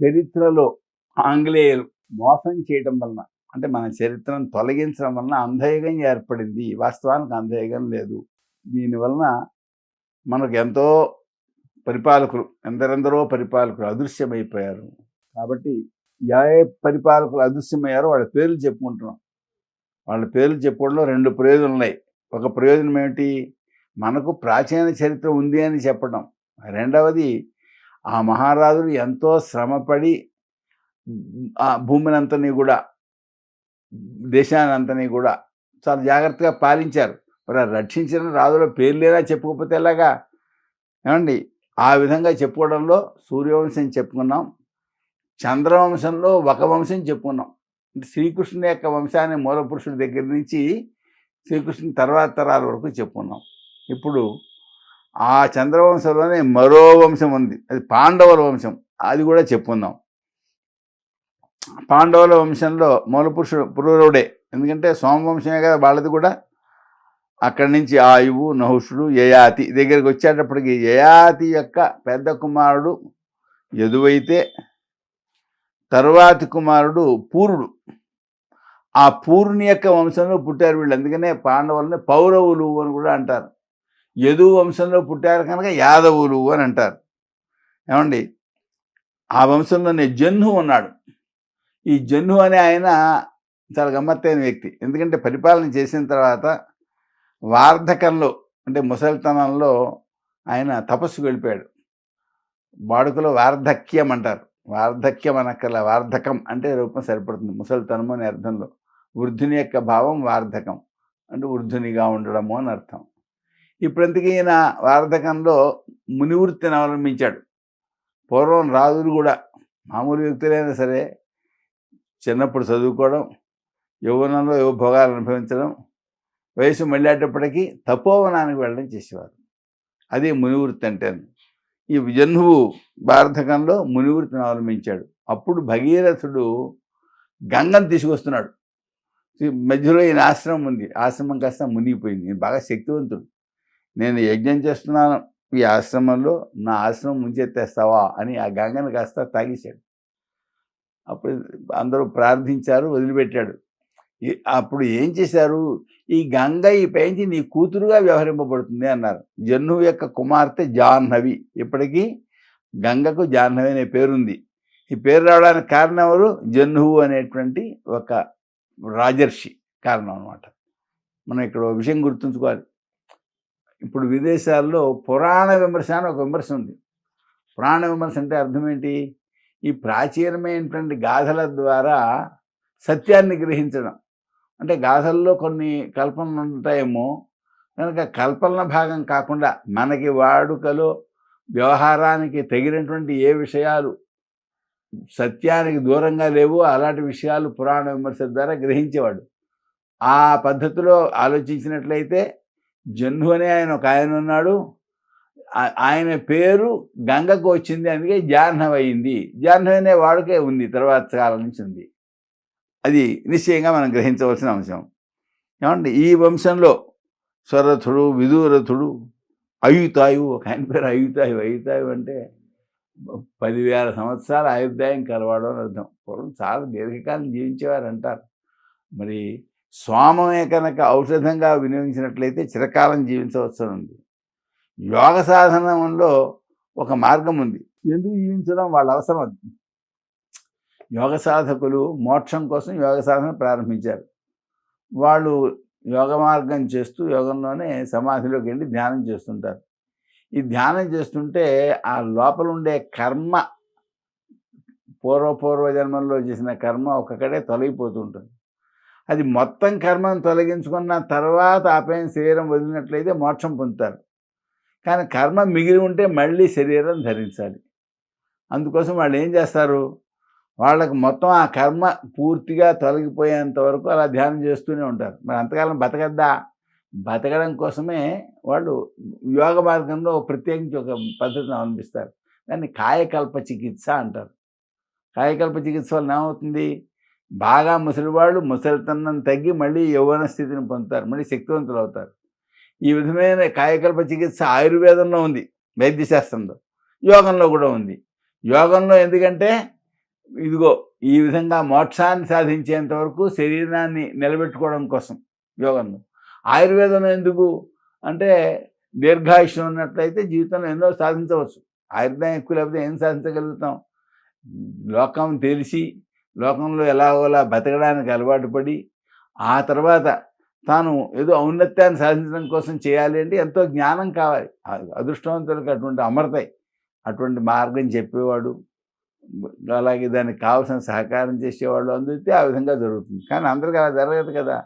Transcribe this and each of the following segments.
చరిత్రలో ఆంగ్లేయులు మోసం చేయటం వలన అంటే మన చరిత్రను తొలగించడం వలన అంధయుగం ఏర్పడింది. వాస్తవానికి అంధయుగం లేదు. దీనివలన మనకు ఎంతో పరిపాలకులు ఎందరెందరో పరిపాలకులు అదృశ్యమైపోయారు. కాబట్టి ఏ పరిపాలకులు అదృశ్యమయ్యారో వాళ్ళ పేర్లు చెప్పుకుంటున్నాం. వాళ్ళ పేర్లు చెప్పుకోవడంలో రెండు ప్రయోజనాలు ఉన్నాయి. ఒక ప్రయోజనం ఏమిటి? మనకు ప్రాచీన చరిత్ర ఉంది అని చెప్పడం రెండవది ఆ మహారాజులు ఎంతో శ్రమపడి ఆ భూమినంతని కూడా దేశానంతని కూడా చాలా జాగ్రత్తగా పాలించారు. మరి రక్షించిన రాజుల పేరు లేదా చెప్పుకోకపోతే ఎలాగా? ఏమండి? ఆ విధంగా చెప్పుకోవడంలో సూర్యవంశం చెప్పుకున్నాం చంద్రవంశంలో ఒక వంశం చెప్పుకున్నాం. అంటే శ్రీకృష్ణుని యొక్క వంశాన్ని మూలపురుషుడి దగ్గర నుంచి శ్రీకృష్ణుని తర్వాత తరాల వరకు చెప్పుకున్నాం. ఇప్పుడు ఆ చంద్రవంశంలోనే మరో వంశం ఉంది. అది పాండవుల వంశం. అది కూడా చెప్పుకుందాం. పాండవుల వంశంలో మూలపురుషుడు పురూరవుడే ఎందుకంటే సోమవంశమే కదా వాళ్ళది కూడా. అక్కడి నుంచి ఆయువు నహుషుడు యయాతి దగ్గరికి వచ్చేటప్పటికి యయాతి యొక్క పెద్ద కుమారుడు యదువైతే తరువాతి కుమారుడు పూరుడు. ఆ పూర్ణి యొక్క వంశంలో పుట్టారు వీళ్ళు. అందుకనే పాండవులని పౌరవులు అని కూడా అంటారు. యదు వంశంలో పుట్టారు కనుక యాదవులు అని అంటారు. ఏమండి? ఆ వంశంలోనే జన్ను ఉన్నాడు. ఈ జన్ను అనే ఆయన చాలా గమ్మత్తైన వ్యక్తి. ఎందుకంటే పరిపాలన చేసిన తర్వాత వార్ధకంలో అంటే ముసలితనంలో ఆయన తపస్సుకు వెళ్ళిపోయాడు వాడుకలో వార్ధక్యం అంటారు. వార్ధక్యం అనక్కల వార్ధకం అంటే రూపం సరిపడుతుంది. ముసలితనము అనే అర్థంలో వృద్ధుని యొక్క భావం వార్ధకం. అంటే వృద్ధునిగా ఉండడము అని అర్థం. ఇప్పుడంతకీ ఈయన వార్ధకంలో మునివృత్తిని అవలంబించాడు. పూర్వం రాజులు కూడా మామూలు వ్యక్తులైనా సరే చిన్నప్పుడు చదువుకోవడం యౌవనంలో యువ భోగాలు అనుభవించడం వయసు మళ్ళేటప్పటికీ తపోవనానికి వెళ్ళడం చేసేవారు. అది మునివృత్తి అంటే ఈ జన్నువు భారతకంలో మునివృత్తిని అవలంబించాడు. అప్పుడు భగీరథుడు గంగను తీసుకొస్తున్నాడు. ఈ మధ్యలో ఈయన ఆశ్రమం ఉంది. ఆశ్రమం కాస్త మునిగిపోయింది. బాగా శక్తివంతుడు. నేను యజ్ఞం చేస్తున్నాను ఈ ఆశ్రమంలో నా ఆశ్రమం ముంచెత్తేస్తావా అని ఆ గంగను కాస్త తాగేశాడు. అప్పుడు అందరూ ప్రార్థించారు వదిలిపెట్టాడు. అప్పుడు ఏం చేశారు? ఈ గంగ ఈ పైంచి నీ కూతురుగా వ్యవహరింపబడుతుంది అన్నారు. జన్ను యొక్క కుమార్తె జాహ్నవి. ఇప్పటికీ గంగకు జాహ్నవి అనే పేరుంది. ఈ పేరు రావడానికి కారణం ఎవరు? జన్నువు అనేటువంటి ఒక రాజర్షి కారణం అనమాట మనం ఇక్కడ విషయం గుర్తుంచుకోవాలి. ఇప్పుడు విదేశాల్లో పురాణ విమర్శ అని ఒక విమర్శ ఉంది. పురాణ విమర్శ అంటే అర్థం ఏంటి? ఈ ప్రాచీనమైనటువంటి గాథల ద్వారా సత్యాన్ని గ్రహించడం. అంటే గాథల్లో కొన్ని కల్పనలు ఉంటాయేమో కనుక కల్పన భాగం కాకుండా మనకి వాడుకలో వ్యవహారానికి తగినటువంటి ఏ విషయాలు సత్యానికి దూరంగా లేవు అలాంటి విషయాలు పురాణ విమర్శ ద్వారా గ్రహించేవాడు. ఆ పద్ధతిలో ఆలోచించినట్లయితే జన్ను అనే ఆయన ఒక ఆయన ఉన్నాడు. ఆయన పేరు గంగకు వచ్చింది. అందుకే జాహ్నవి అయింది జాహ్నవి అనే వాడుకే ఉంది. తర్వాత కాలం నుంచి ఉంది. అది నిశ్చయంగా మనం గ్రహించవలసిన అంశం. ఏమండి? ఈ వంశంలో స్వరథుడు విదూరథుడు అయుతాయు ఒక ఆయన పేరు అయుతాయు అయుతాయు అంటే పదివేల సంవత్సరాల ఆయుర్దాయం కలవాడు అని అర్థం. పూర్వం చాలా దీర్ఘకాలం జీవించేవారు అంటారు మరి స్వామమే కనుక ఔషధంగా వినియోగించినట్లయితే చిరకాలం జీవించవచ్చు ఉంది. యోగ సాధనంలో ఒక మార్గం ఉంది. ఎందుకు జీవించడం? వాళ్ళ అవసరం అది. యోగ సాధకులు మోక్షం కోసం యోగ సాధన ప్రారంభించారు. వాళ్ళు యోగ మార్గం చేస్తూ యోగంలోనే సమాధిలోకి వెళ్ళి ధ్యానం చేస్తుంటారు. ఈ ధ్యానం చేస్తుంటే ఆ లోపల ఉండే కర్మ పూర్వ పూర్వ జన్మల్లో చేసిన కర్మ ఒక్కడే తొలగిపోతూ ఉంటుంది. అది మొత్తం కర్మను తొలగించుకున్న తర్వాత ఆపైన శరీరం వదిలినట్లయితే మోక్షం పొందుతారు. కానీ కర్మ మిగిలి ఉంటే మళ్ళీ శరీరం ధరించాలి. అందుకోసం వాళ్ళు ఏం చేస్తారు? వాళ్ళకు మొత్తం ఆ కర్మ పూర్తిగా తొలగిపోయేంత వరకు అలా ధ్యానం చేస్తూనే ఉంటారు. మరి అంతకాలం బతకద్దా? బతకడం కోసమే వాళ్ళు యోగ మార్గంలో ప్రత్యేకించి ఒక పద్ధతిని అవలంబిస్తారు. దాన్ని కాయకల్ప చికిత్స అంటారు. కాయకల్ప చికిత్స వల్ల ఏమవుతుంది? బాగా ముసలివాళ్ళు ముసలితనం తగ్గి మళ్ళీ యౌవన స్థితిని పొందుతారు మళ్ళీ శక్తివంతులు అవుతారు. ఈ విధమైన కాయకల్ప చికిత్స ఆయుర్వేదంలో ఉంది వైద్యశాస్త్రంలో యోగంలో కూడా ఉంది. యోగంలో ఎందుకంటే ఇదిగో ఈ విధంగా మోక్షాన్ని సాధించేంత వరకు శరీరాన్ని నిలబెట్టుకోవడం కోసం యోగంలో. ఆయుర్వేదం ఎందుకు? అంటే దీర్ఘాయుష్యం ఉన్నట్లయితే జీవితంలో ఎన్నో సాధించవచ్చు. ఆయుర్వేదం ఎక్కువ లేకపోతే ఏం సాధించగలుగుతాం? లోకం తెలిసి లోకంలో ఎలాగోలా బతకడానికి అలవాటు పడి ఆ తర్వాత తాను ఏదో ఔన్నత్యాన్ని సాధించడం కోసం చేయాలి అంటే ఎంతో జ్ఞానం కావాలి. అదృష్టవంతులకు అటువంటి అమరతాయి అటువంటి మార్గం చెప్పేవాడు అలాగే దానికి కావాల్సిన సహకారం చేసేవాళ్ళు అందితే ఆ విధంగా జరుగుతుంది. కానీ అందరికీ అలా జరగదు కదా.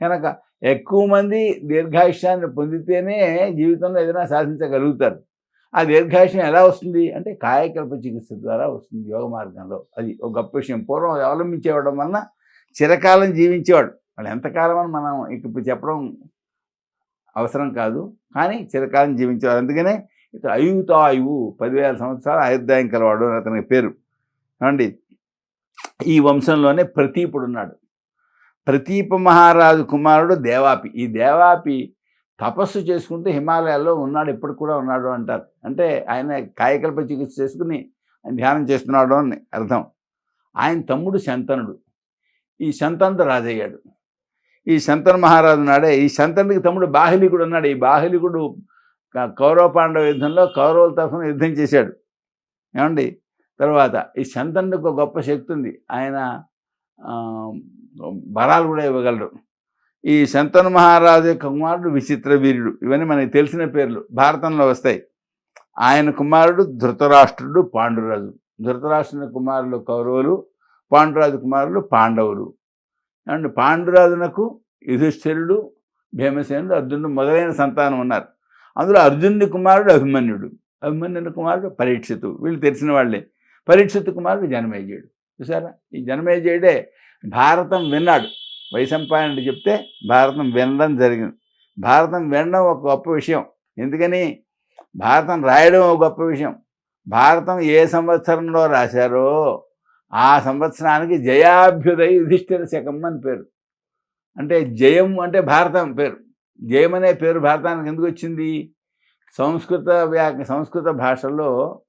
కనుక ఎక్కువ మంది దీర్ఘాయుష్యాన్ని పొందితేనే జీవితంలో ఏదైనా సాధించగలుగుతారు. ఆ దీర్ఘాయుష్యం ఎలా వస్తుంది? అంటే కాయకల్ప చికిత్స ద్వారా వస్తుంది యోగ మార్గంలో. అది ఒక గొప్ప విషయం. పూర్వం అవలంబించేవడం వలన చిరకాలం జీవించేవాడు. వాళ్ళు ఎంతకాలం అని మనం ఇప్పుడు చెప్పడం అవసరం కాదు. కానీ చిరకాలం జీవించేవాడు. అందుకనే ఇక అయుతాయువు. పదివేల సంవత్సరాలు ఆయుర్దాయం కలవాడు అని అతనికి పేరు. ఏమండి? ఈ వంశంలోనే ప్రతీపుడు ఉన్నాడు. ప్రతీప మహారాజు కుమారుడు దేవాపి. ఈ దేవాపి తపస్సు చేసుకుంటూ హిమాలయాల్లో ఉన్నాడు ఇప్పటికి కూడా ఉన్నాడు అంటారు. అంటే ఆయన కాయకల్ప చికిత్స చేసుకుని ఆయన ధ్యానం చేస్తున్నాడు అని అర్థం. ఆయన తమ్ముడు శంతనుడు. ఈ శంతనుడు రాజయ్యాడు. ఈ శంతన్ మహారాజు నాడే ఈ శంతనుడికి తమ్ముడు బాహ్లికుడు ఉన్నాడు. ఈ బాహ్లికుడు కౌరవ పాండవ యుద్ధంలో కౌరవుల తరఫున యుద్ధం చేశాడు. ఏమండి? తర్వాత ఈ శంతనుడికి ఒక గొప్ప శక్తి ఉంది. ఆయన బరాలు కూడా ఇవ్వగలరు ఈ శంతను మహారాజు యొక్క కుమారుడు విచిత్ర వీరుడు. ఇవన్నీ మనకి తెలిసిన పేర్లు. భారతంలో వస్తాయి. ఆయన కుమారుడు ధృతరాష్ట్రుడు పాండురాజు. ధృతరాష్ట్రుని కుమారులు కౌరవులు పాండురాజు కుమారులు పాండవులు. అండ్ పాండురాజునకు యుధిష్ఠిరుడు భీమసేనుడు అర్జునుడు మొదలైన సంతానం ఉన్నారు. అందులో అర్జునుడి కుమారుడు అభిమన్యుడు. అభిమన్యుని కుమారుడు పరీక్షితు వీళ్ళు తెలిసిన వాళ్ళే. పరీక్షితు కుమారుడు జనమేజయుడు. చూసారా ఈ జనమేజయుడే భారతం విన్నాడు. వైశంపాయనుడు చెప్తే భారతం వినడం జరిగింది. భారతం వినడం ఒక గొప్ప విషయం. ఎందుకని? భారతం రాయడం ఒక గొప్ప విషయం. భారతం ఏ సంవత్సరంలో రాశారో ఆ సంవత్సరానికి జయాభ్యుదయ యుధిష్ఠిర శకం అని పేరు. అంటే జయం అంటే భారతం పేరు. జయం అనే పేరు భారతానికి ఎందుకు వచ్చింది? సంస్కృత వ్యా సంస్కృత భాషలో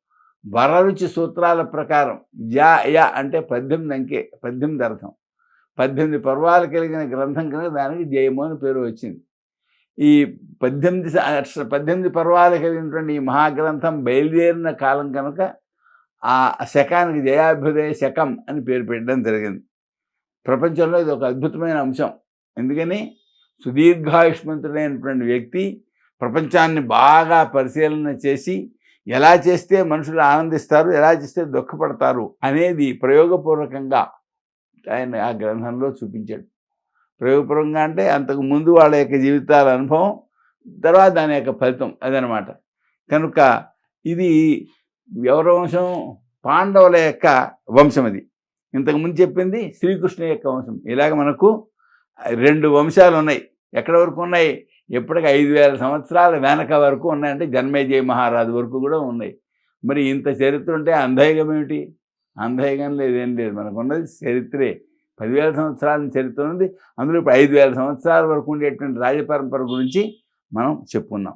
వరరుచి సూత్రాల ప్రకారం జా యా అంటే పద్దెనిమిది అంకే పద్దెనిమిది అర్థం. పద్దెనిమిది పర్వాలు కలిగిన గ్రంథం కనుక దానికి జయము అని పేరు వచ్చింది. ఈ పద్దెనిమిది అక్ష- పద్దెనిమిది పర్వాలు కలిగినటువంటి ఈ మహాగ్రంథం బయలుదేరిన కాలం కనుక ఆ శకానికి జయాభ్యుదయ శకం అని పేరు పెట్టడం జరిగింది. ప్రపంచంలో ఇది ఒక అద్భుతమైన అంశం. ఎందుకని? సుదీర్ఘాయుష్మంతుడైనటువంటి వ్యక్తి ప్రపంచాన్ని బాగా పరిశీలన చేసి ఎలా చేస్తే మనుషులు ఆనందిస్తారు ఎలా చేస్తే దుఃఖపడతారు అనేది ప్రయోగపూర్వకంగా ఆయన ఆ గ్రంథంలో చూపించాడు. ప్రయోగపూర్వంగా అంటే అంతకు ముందు వాళ్ళ యొక్క జీవితాల అనుభవం తర్వాత దాని యొక్క ఫలితం అదనమాట. కనుక ఇది ఎవరి వంశం? పాండవుల యొక్క వంశం అది. ఇంతకుముందు చెప్పింది శ్రీకృష్ణ యొక్క వంశం. ఇలాగ మనకు రెండు వంశాలు ఉన్నాయి. ఎక్కడ వరకు ఉన్నాయి? ఎప్పటికి ఐదు వేల సంవత్సరాల వెనక వరకు ఉన్నాయంటే జన్మేజయ మహారాజు వరకు కూడా ఉన్నాయి. మరి ఇంత చరిత్ర ఉంటే అంధైగం ఏమిటి? అంధయుగం లేదేం లేదు. మనకు ఉన్నది చరిత్రే. పదివేల సంవత్సరాల చరిత్ర ఉంది. అందులో ఇప్పుడు ఐదు వేల సంవత్సరాల వరకు ఉండేటువంటి రాజపరంపర గురించి మనం చెప్పుకున్నాం.